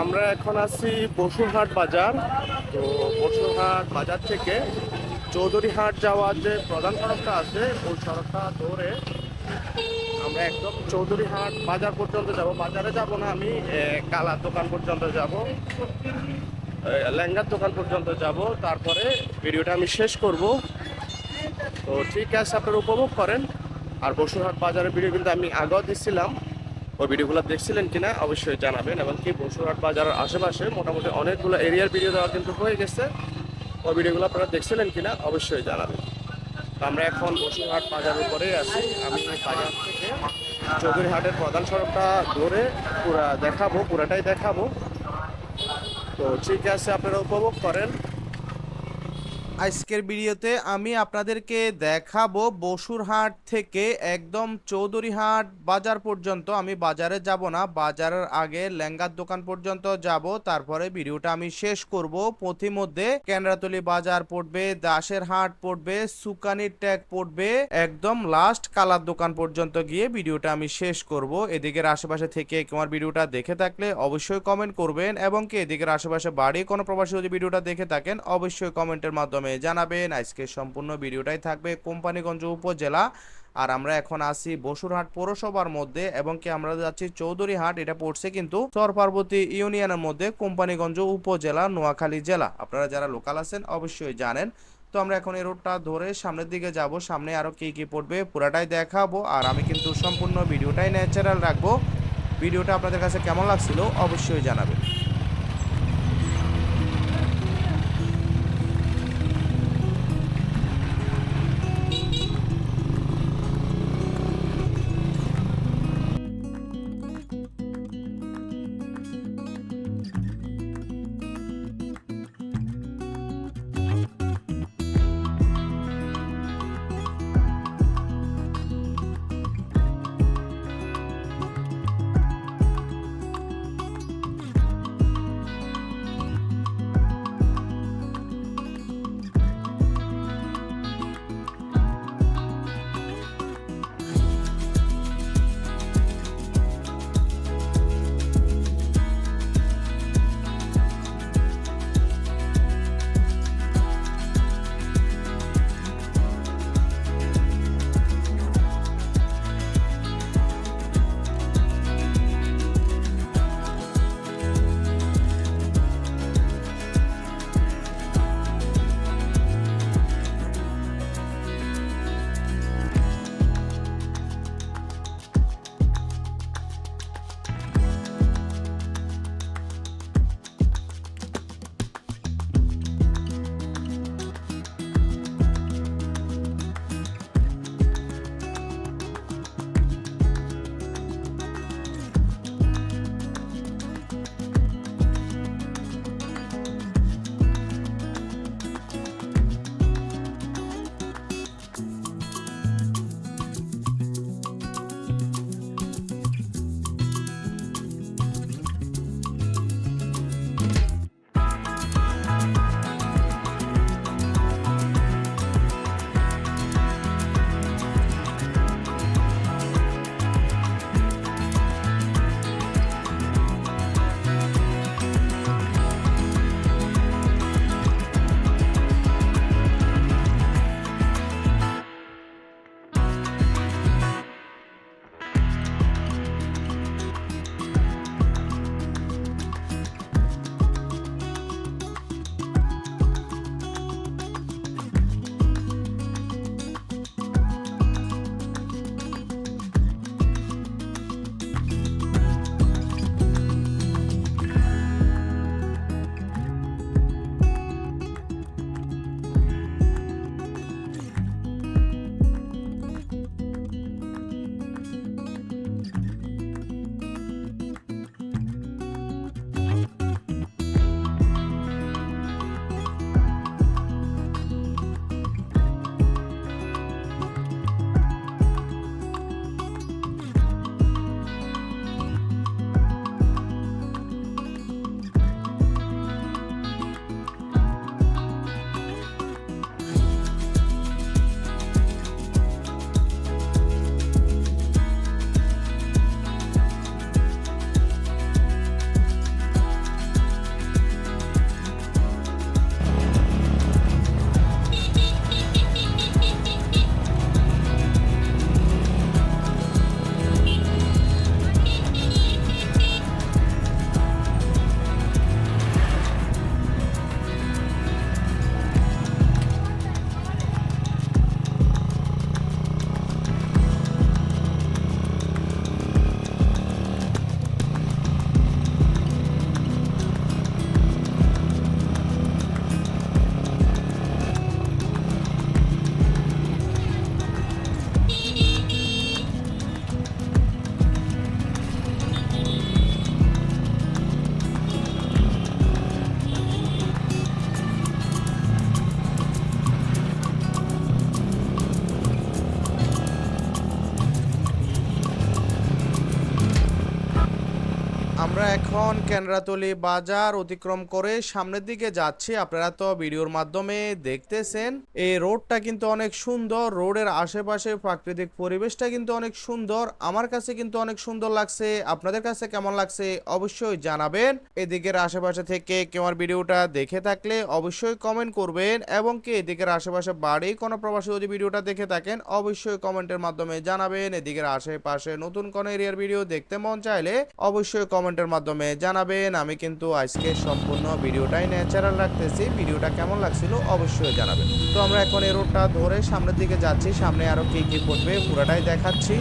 আমরা এখন আছি বসুরহাট বাজার। তো বসুরহাট বাজার থেকে চৌধুরীহাট যাওয়ার যে প্রধান সড়কটা আছে ওই সড়কটা ধরে আমরা একদম চৌধুরীহাট বাজার পর্যন্ত যাব। বাজারে যাব না আমি কালার দোকান পর্যন্ত যাব এ, লেহেঙ্গার দোকান পর্যন্ত যাব। তারপরে ভিডিওটা আমি শেষ করব। তো ঠিক আছে আপনারা উপভোগ করেন। আর বসুরহাট বাজারের ভিডিও কিন্তু আমি আগেও দিচ্ছিলাম ওই ভিডিওগুলো দেখছিলেন কিনা অবশ্যই জানাবেন এবং কি বসুরহাট বাজারের আশেপাশে মোটামুটি অনেকগুলো এরিয়ার ভিডিও দেওয়া কিন্তু হয়ে গেছে। ওই ভিডিওগুলো আপনারা দেখছিলেন কিনা অবশ্যই জানাবেন। আমরা এখন বসুরহাট বাজারের উপরেই আছি। আমি বাজার থেকে চৌধুরীহাটের প্রধান সড়কটা ধরে পুরা দেখাবো, পুরাটাই দেখাবো। তো ঠিক আছে, আপনারা উপভোগ করেন। আজকের ভিডিওতে আমি আপনাদেরকে দেখাবো বসুরহাট থেকে একদম চৌধুরীহাট বাজার পর্যন্ত। আমি বাজারে যাব না, বাজারের আগে লেঙ্গার দোকান পর্যন্ত যাব। তারপরে ভিডিওটা আমি শেষ করব। পথিমধ্যে কেন্দ্রাতলি বাজার পড়বে, দাসের হাট পড়বে সুকানির ট্যাগ পড়বে, একদম লাস্ট কালার দোকান পর্যন্ত গিয়ে ভিডিওটা আমি শেষ করব। এদিকের আশেপাশে থেকে তোমার ভিডিওটা দেখে থাকলে অবশ্যই কমেন্ট করবেন এবং কি এদিকের আশেপাশে বাড়ি কোনো প্রবাসী যদি ভিডিওটা দেখে থাকেন, অবশ্যই কমেন্টের মাধ্যমে জানাবেন। আজকে সম্পূর্ণ ভিডিওটাই থাকবে কোম্পানিগঞ্জ উপজেলা। আর আমরা এখন আছি বসুরহাট পৌরসভার মধ্যে এবং কি আমরা যাচ্ছি চৌধুরীহাট, এটা পড়ছে কিন্তু চর পার্বতী ইউনিয়নের মধ্যে কোম্পানিগঞ্জ উপজেলা, নোয়াখালী জেলা। আপনারা যারা লোকাল আছেন অবশ্যই জানেন। তো আমরা এখন এই রোডটা ধরে সামনের দিকে যাব। সামনে আরও কি কি পড়বে পুরাটাই দেখাবো। আর আমি কিন্তু সম্পূর্ণ ভিডিওটাই ন্যাচারাল রাখব। ভিডিওটা আপনাদের কাছে কেমন লাগছিল অবশ্যই জানাবেন। এখন কেন্দ্রাতলি বাজার অতিক্রম করে সামনের দিকে যাচ্ছি। আপনারা তো ভিডিওর মাধ্যমে দেখতেছেন, এই রোডটা কিন্তু অনেক সুন্দর। রোডের আশেপাশে প্রাকৃতিক পরিবেশটা কিন্তু অনেক সুন্দর। আমার কাছে কিন্তু অনেক সুন্দর লাগছে। আপনাদের কাছে কেমন লাগছে অবশ্যই জানাবেন। এদিকের আশেপাশে থেকে কেউ আমার ভিডিওটা দেখে থাকলে অবশ্যই কমেন্ট করবেন এবং কি এদিকের আশেপাশে বাড়ি কোনো প্রবাসী যদি ভিডিওটা দেখে থাকেন, অবশ্যই কমেন্টের মাধ্যমে জানাবেন। এদিকের আশেপাশে নতুন কোনো এরিয়ার ভিডিও দেখতে মন চাইলে অবশ্যই কমেন্টের মাধ্যমে জানাবেন। আমি কিন্তু আজকে সম্পূর্ণ ভিডিওটাই ন্যাচারাল রাখতেছি। ভিডিওটা কেমন লাগছিল অবশ্যই জানাবেন। তো আমরা এখন এই রোডটা ধরে সামনের দিকে যাচ্ছি। সামনে আরও কি কি পড়বে পুরাটাই দেখাচ্ছি।